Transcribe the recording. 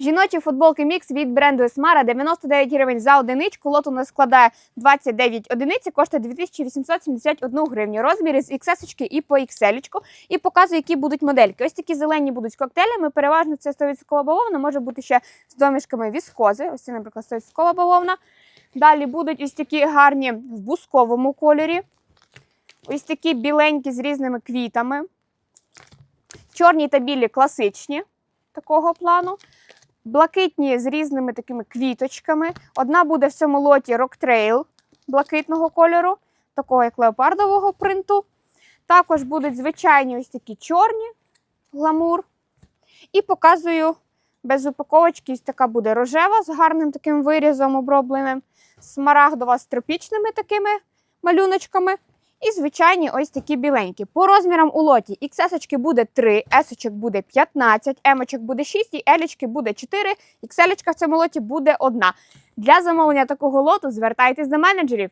Жіночі футболки мікс від бренду Esmara 99 гривень за одиничку. Лот у нас складає 29 одиниці, коштує 2871 гривню. Розміри з XS і по XL. І показую, які будуть модельки. Ось такі зелені будуть коктейлями. Переважно це 100% бавовна, може бути ще з домішками віскози. Ось це, наприклад, 100% бавовна. Далі будуть ось такі гарні в бусковому кольорі. Ось такі біленькі з різними квітами. Чорні та білі класичні такого плану. Блакитні з різними такими квіточками. Одна буде в цьому лоті Rocktrail блакитного кольору, такого як леопардового принту. Також будуть звичайні ось такі чорні гламур. І показую без упаковочки, ось така буде рожева з гарним таким вирізом обробленим, смарагдова з тропічними такими малюночками. І звичайні ось такі біленькі. По розмірам у лоті XS буде 3, S буде 15, M буде 6 і L буде 4, XL в цьому лоті буде 1. Для замовлення такого лоту звертайтесь до менеджерів.